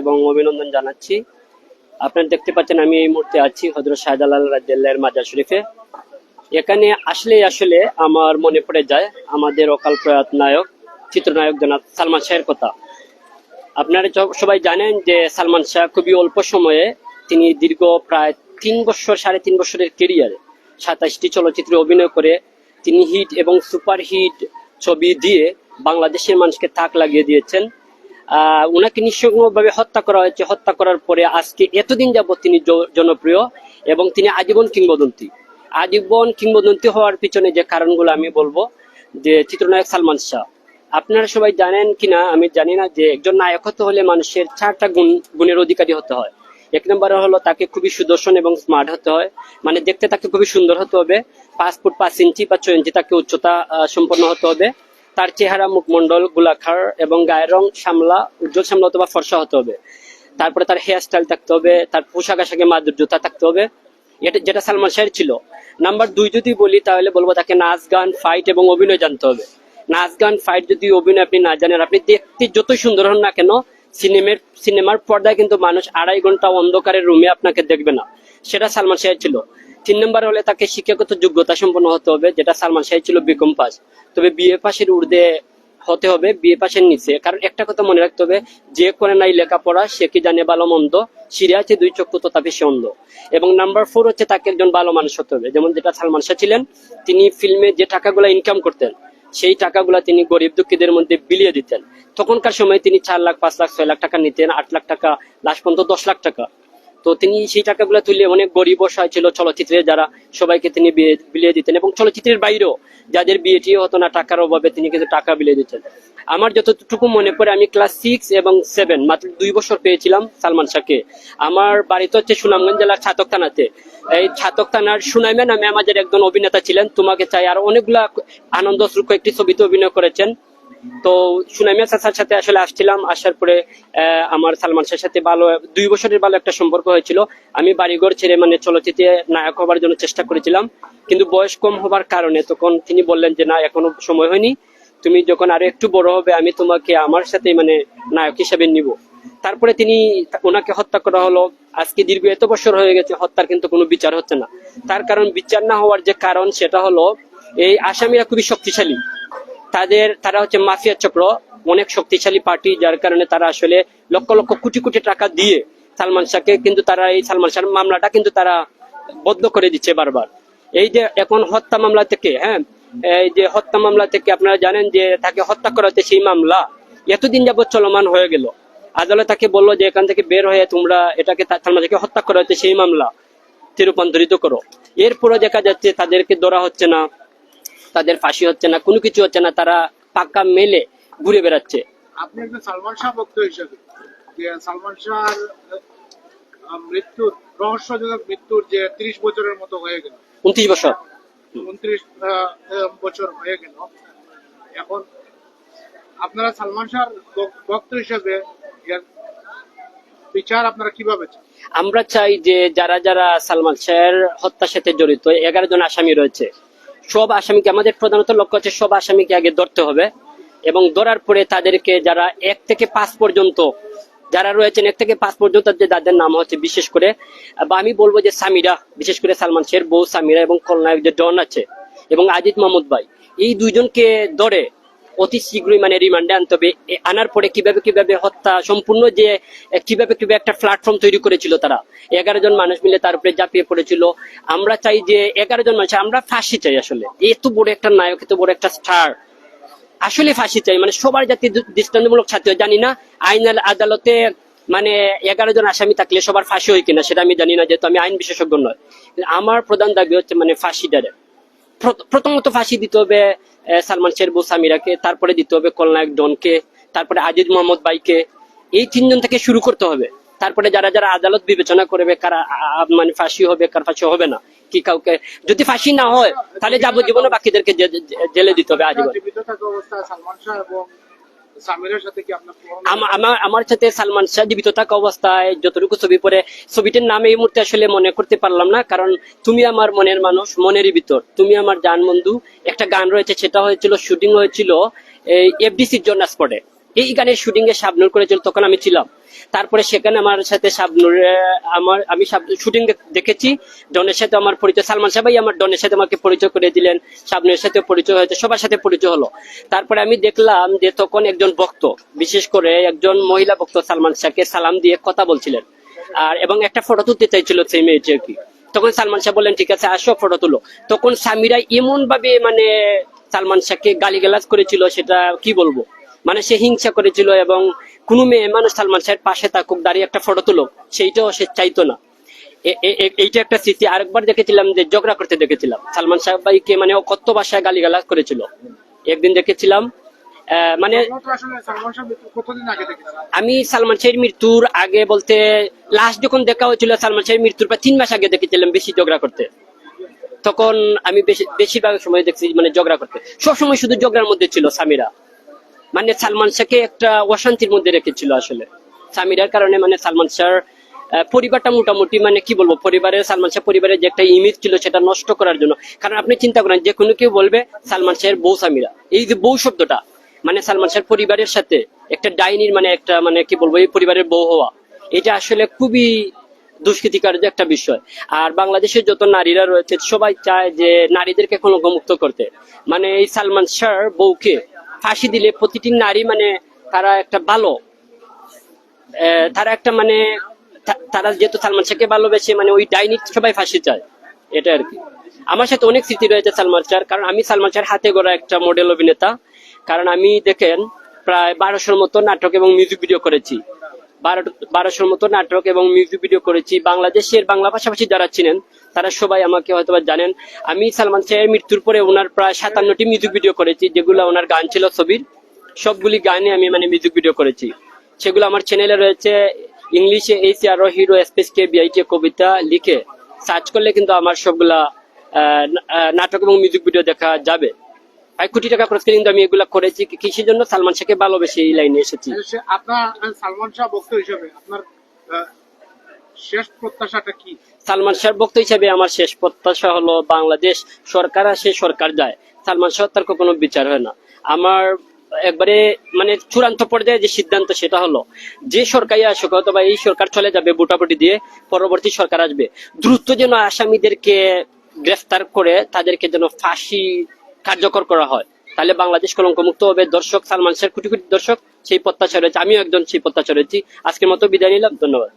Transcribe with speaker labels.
Speaker 1: এবং অভিনন্দন জানাচ্ছি। আপনারা দেখতে পাচ্ছেন আমি এই মুহূর্তে আছি হজরত শাহজালাল রাজ্লার মাজার শরীফে। এখানে আসলে আসলে আমার মনে পড়ে যায় আমাদের অকাল প্রয়াত নায়ক, চিত্রনায়ক জনাব সালমান শাহের কথা। আপনারা সবাই জানেন যে সালমান শাহ খুবই অল্প সময়ে তিনি দীর্ঘ প্রায় তিন বছর, সাড়ে তিন বছরের কেরিয়ারে সাতাশটি চলচ্চিত্রে অভিনয় করে তিনি হিট এবং সুপার হিট ছবি দিয়ে বাংলাদেশের মানুষকে তাক লাগিয়ে দিয়েছেন। ওনাকে নিঃসঙ্গভাবে হত্যা করা হয়েছে। হত্যা করার পরে আজকে এতদিন যাবত তিনি জনপ্রিয় এবং তিনি আজীবন কিংবদন্তি। আজীবন কিংবদন্তি হওয়ার পিছনে যে কারণগুলো আমি বলব যে চিত্রনায়ক সালমান শাহ। আপনারা সবাই জানেন কিনা? আমি জানি না যে একজন নায়ক হতে হলে মানুষের চারটা গুণ গুণের অধিকারী হতে হয়। এক নম্বরে হলো তাকে খুবই সুদর্শন এবং স্মার্ট হতে হয়। মানে দেখতে তাকে খুবই সুন্দর হতে হবে। পাঁচ ফুট পাঁচ ইঞ্চি বা ছয় ইঞ্চি তাকে উচ্চতা আহ, সম্পন্ন হতে হবে। তার চেহারা, মুখমণ্ডল, গোলাকার এবং গায়ের রং সামলা উজ্জ্বল সামলা অথবা ফর্সা হতে হবে। তারপরে তার হেয়ার স্টাইল থাকতে হবে, তার পোশাক আশাকে মাধুর্যতা থাকতে হবে। এটা, যেটা সালমান শাহের ছিল। নাম্বার দুই যদি বলি, তাহলে বলব তাকে নাচ, গান ফাইট এবং অভিনয় জানতে হবে। নাচ, গান ফাইট যদি অভিনয় আপনি না জানেন, আপনি দেখতে যতই সুন্দর হন না কেন, সিনেমার সিনেমার পর্দায় কিন্তু মানুষ আড়াই ঘণ্টা অন্ধকারের রুমে আপনাকে দেখবে না। সেটা সালমান শাহের ছিল। তিন নম্বর হলে তাকে শিক্ষাগত যোগ্যতা সম্পন্ন হতে হবে, যেটা সালমান শাহের ছিল বিকম পাস। তবে বিএ পাশের ঊর্ধ্বে হতে হবে, বিএ পাশের নিচে। কারণ একটা কথা মনে রাখতে হবে, যে করে নাই লেখাপড়া, সে কি জানে ভালো মন্দ? সিরিয়া আছে দুই চক্ষু তো তাপে সে অন্ধ। এবং নাম্বার ফোর হচ্ছে তাকে একজন ভালো মানুষ হতে হবে। যেমন যেটা সালমান শাহ ছিলেন, তিনি ফিল্মে যে টাকাগুলো ইনকাম করতেন, সেই টাকাগুলো তিনি গরিব দুঃখীদের মধ্যে বিলিয়ে দিতেন। তখনকার সময় তিনি চার লাখ, পাঁচ লাখ, ছয় লাখ টাকা নিতেন, আট লাখ টাকা, লাস্ট পর্যন্ত দশ লাখ টাকা। তো তিনি সেই টাকাগুলো তুলে অনেক গরিব অসহায় ছিল চলচ্চিত্রে যারা সবাইকে তিনি বিলিয়ে দিতেন এবং চলচ্চিত্রের বাইরেও যাদের বিয়েটি হতো না, টাকার অভাবে তিনি কিন্তু টাকা বিলিয়ে দিতেন। আমার যতটুকু মনে পড়ে, আমি ক্লাস সিক্স এবং সেভেন মাত্র দুই বছর পেয়েছিলাম সালমান শাহকে। আমার বাড়িতে হচ্ছে সুনামগঞ্জ জেলার ছাতক থানাতে। এই ছাতক থানার সুনাইমে নামে আমাদের একজন অভিনেতা ছিলেন। তোমাকে চাই আর অনেকগুলা আনন্দ একটি ছবিতে অভিনয় করেছেন। তো সুনামিয়া চাচার সাথে আসলে আসছিলাম, আসার পরে আমার সালমান শাহের সাথে ভালো, দুই বছরের ভালো একটা সম্পর্ক হয়েছিল। আমি বাড়িঘর ছেড়ে মানে চলচ্চিত্রে নায়ক হবার জন্য চেষ্টা করেছিলাম, কিন্তু বয়স কম হবার কারণে তখন তিনি বললেন যে, না, এখনও সময় হয়নি। তুমি যখন আরও একটু বড় হবে, আমি তোমাকে আমার সাথে মানে নায়ক হিসেবে নিব। তারপরে তিনি ওনাকে হত্যা করা হলো। আজকে দীর্ঘ এত বছর হয়ে গেছে, হত্যার কিন্তু কোনো বিচার হচ্ছে না। তার কারণ বিচার না হওয়ার যে কারণ, সেটা হলো, এই আসামিরা খুবই শক্তিশালী। তাদের, তারা হচ্ছে মাফিয়া চক্র, অনেক শক্তিশালী পার্টি, যার কারণে তারা আসলে লক্ষ লক্ষ কোটি কোটি টাকা দিয়ে সালমান শাহকে কিন্তু তারা, এই সালমান শাহের মামলাটা কিন্তু তারা বদ্ধ করে দিচ্ছে বারবার। এই যে এখন হত্যা মামলা থেকে হ্যাঁ এই যে হত্যা মামলা থেকে আপনারা জানেন যে তাকে হত্যা করা হচ্ছে সেই মামলা এতদিন যাবত চলমান হয়ে গেল। আদালত তাকে বলল যে এখান থেকে বের হয়ে তোমরা এটাকে সালমান শাহকে হত্যা করা হচ্ছে সেই মামলা রূপান্তরিত করো। এরপরে দেখা যাচ্ছে তাদেরকে ধরা হচ্ছে না। তাদের ফাঁসি হচ্ছে না কোনো কিছু হচ্ছে না তারা পাক্কা মেলে ঘুরে বেড়াচ্ছে।
Speaker 2: আপনি একজন সালমান শাহ ভক্ত হিসেবে যে সালমান শাহর মৃত্যুর রহস্যজনক মৃত্যুর যে ত্রিশ বছরের মতো হয়ে গেল।
Speaker 1: উনত্রিশ বছর।
Speaker 2: উনত্রিশ বছর হয়ে গেল। এখন আপনারা সালমান শাহর ভক্ত হিসেবে বিচার আপনারা কীভাবে
Speaker 1: আমরা চাই যে যারা যারা সালমান শাহের হত্যার সাথে জড়িত এগারো জন আসামি রয়েছে। সব আসামিকে, আমাদের প্রধানত লক্ষ্য হচ্ছে সব আসামিকে আগে ধরতে হবে এবং ধরার পরে তাদেরকে যারা এক থেকে পাঁচ পর্যন্ত, যারা রয়েছেন এক থেকে পাঁচ পর্যন্ত যে যাদের নাম হচ্ছে বিশেষ করে, বা আমি বলব যে সামিরা, বিশেষ করে সালমান শের বউ সামিরা এবং খলনায়ক যে ডন আছে এবং আজিজ মাহমুদ ভাই, এই দুইজনকে ধরে অতি শীঘ্রই মানে রিমান্ডে আনতে হবে। আনার পরে কীভাবে কীভাবে হত্যা সম্পূর্ণ যে কীভাবে কীভাবে একটা প্ল্যাটফর্ম তৈরি করেছিল তারা। এগারো জন মানুষ মিলে তার উপরে ঝাঁপিয়ে পড়েছিল। আমরা চাই যে এগারো জন মানুষ, আমরা ফাঁসি চাই আসলে। এত বড় একটা নায়ক এত বড় একটা স্টার আসলে ফাঁসি চাই মানে সবার জাতি দৃষ্টান্তমূলক ছাত্র, জানি না আইন আদালতে মানে এগারো জন আসামি থাকলে সবার ফাঁসি হয় কিনা সেটা আমি জানি না, যেহেতু আমি আইন বিশেষজ্ঞ নয়। আমার প্রধান দাবি হচ্ছে মানে ফাঁসি ডাইরেক্ট প্রথমত ফাঁসি দিতে হবে সালমান শেরবু সামিরাকে, তারপরে দিতে হবে কলনায়ক ডনকে, তারপরে আজিজ মোহাম্মদ বাইকে। এই তিনজন থেকে শুরু করতে হবে। তারপরে যারা যারা আদালত বিবেচনা করবে কারা মানে ফাঁসি হবে, কার ফাঁসি হবে না, কি কাউকে, যদি ফাঁসি না হয়, তাহলে যাবজ্জীবনে বাকিদেরকে জেলে দিতে হবে আজীবন। আমার আমার সাথে সালমান শাহ জীবিত থাকা অবস্থায় যতটুকু ছবি পরে ছবিটির নাম এই মুহূর্তে আসলে মনে করতে পারলাম না কারণ তুমি আমার মনের মানুষ মনেরই ভিতর। তুমি আমার জান বন্ধু একটা গান রয়েছে সেটা হয়েছিল শুটিং হয়েছিল এই এফডিসির জন্য স্পটে এই গানের শুটিং এ শাবনুর করেছিল তখন আমি ছিলাম। তারপরে সেখানে আমার সাথে শাবনুর আমার, আমি শুটিং দেখেছি। ডনের সাথে আমার পরিচয়, সালমান সাহেবাই আমার ডনের সাথে আমাকে পরিচয় করে দিলেন। শাবনুরের সাথে পরিচয় হয়েছে, সবার সাথে পরিচয় হলো। তারপরে আমি দেখলাম যে তখন একজন ভক্ত, বিশেষ করে একজন মহিলা ভক্ত সালমান শাহকে সালাম দিয়ে কথা বলছিলেন। আর, এবং একটা ফটো তুলতে চাইছিল সেই মেয়েটি কি। তখন সালমান শাহ বললেন, ঠিক আছে, আসো ফটো তুলো। তখন স্বামীরা এমন ভাবে মানে সালমান শাহকে গালিগালাজ করেছিল, সেটা কি বলব? মানে সে হিংসা করেছিল এবং কোনো মেয়ে মানুষ সালমান শাহের পাশে থাকুক, দাঁড়িয়ে একটা ফটো তুলো সেইটাও সে চাইতো না। এইটা একটা স্মৃতি। আরেকবার দেখেছিলাম যে ঝগড়া করতে দেখেছিলাম। সালমান শাহ ভাইকে মানে কত ভাষায় গালিগালাজ করেছিল। একদিন দেখেছিলাম মানে আমি সালমান শাহের মৃত্যুর আগে বলতে লাস্ট যখন দেখা হয়েছিল, সালমান শাহের মৃত্যুর প্রায় তিন মাস আগে দেখেছিলাম বেশি ঝগড়া করতে। তখন আমি বেশি বেশিরভাগ সময় দেখছি মানে ঝগড়া করতে। সবসময় শুধু ঝগড়ার মধ্যে ছিল স্বামীরা মানে সালমান শাহকে একটা অশান্তির মধ্যে রেখেছিল আসলে। স্বামীরার কারণে মানে সালমান আহ, পরিবারটা মোটামুটি মানে কি বলব পরিবারের সালমান শাহ পরিবারের যে একটা ইমেজ ছিল সেটা নষ্ট করার জন্য। কারণ আপনি চিন্তা করেন যে কোনো কেউ বলবে সালমান শাহের বউ স্বামীরা এই যে বউ শব্দটা মানে সালমান শাহের পরিবারের সাথে একটা ডাইনির মানে একটা মানে কি বলব এই পরিবারের বউ হওয়া এটা আসলে খুবই দুষ্কৃতিকার যে একটা বিষয়। আর বাংলাদেশের যত নারীরা রয়েছে সবাই চায় যে নারীদেরকে কলঙ্কমুক্ত করতে। মানে এই সালমান শাহর বউকে ফাঁসি দিলে প্রতিটি নারী মানে তারা একটা ভালো। তারা একটা মানে তারা যেহেতু সালমান শাহকে ভালোবেসে মানে ওই ডাইনি সবাই ফাঁসি চায়, এটা আর কি। আমার সাথে অনেক স্মৃতি রয়েছে সালমান শাহর, কারণ আমি সালমান শাহর হাতে গড়া একটা মডেল অভিনেতা। কারণ আমি দেখেন, প্রায় বারোশোর মতো নাটক এবং মিউজিক ভিডিও করেছি। বারো, বারোশোর মতো নাটক এবং মিউজিক ভিডিও করেছি। বাংলাদেশের বাংলা পাশাপাশি যারা ছিলেন তারা সবাই আমাকে হয়তো জানেন। আমি সালমান শাহের মৃত্যুর পরে ওনার প্রায় সাতান্নটি মিউজিক ভিডিও করেছি, যেগুলো ওনার গান ছিল ছবির। সবগুলি গানে আমি মানে মিউজিক ভিডিও করেছি। সেগুলো আমার চ্যানেলে রয়েছে। ইংলিশে এই সি আরও হিরো স্পেস কে বিআইটি কবিতা লিখে সার্চ করলে কিন্তু আমার সবগুলা নাটক এবং মিউজিক ভিডিও দেখা যাবে। এক কোটি টাকা খরচ করে কিন্তু আমি এগুলা করেছি। কিসের জন্য? সালমান শাহকে ভালোবেসে এই লাইনে এসেছি।
Speaker 2: আপনার সালমান শাহ আপনার
Speaker 1: সালমান হিসেবে আমার শেষ প্রত্যাশা হলো বাংলাদেশ সরকার আসে সরকার যায়। সালমান শাহ, তার কোনো বিচার হয় না। আমার একবারে মানে চূড়ান্ত পর্যায়ে যে সিদ্ধান্ত সেটা হলো, যে সরকারই আসুক এই সরকার চলে যাবে ভোটাভুটি দিয়ে, পরবর্তী সরকার আসবে, দ্রুত যেন আসামিদেরকে গ্রেফতার করে তাদেরকে যেন ফাঁসি কার্যকর করা হয়। তাহলে বাংলাদেশ কলঙ্কমুক্ত হবে। দর্শক, সালমান শাহের কোটি কোটি দর্শক, সেই প্রত্যাশা রয়েছে, আমিও একজন সেই প্রত্যাশা রয়েছি। আজকের মতো বিদায় নিলাম, ধন্যবাদ।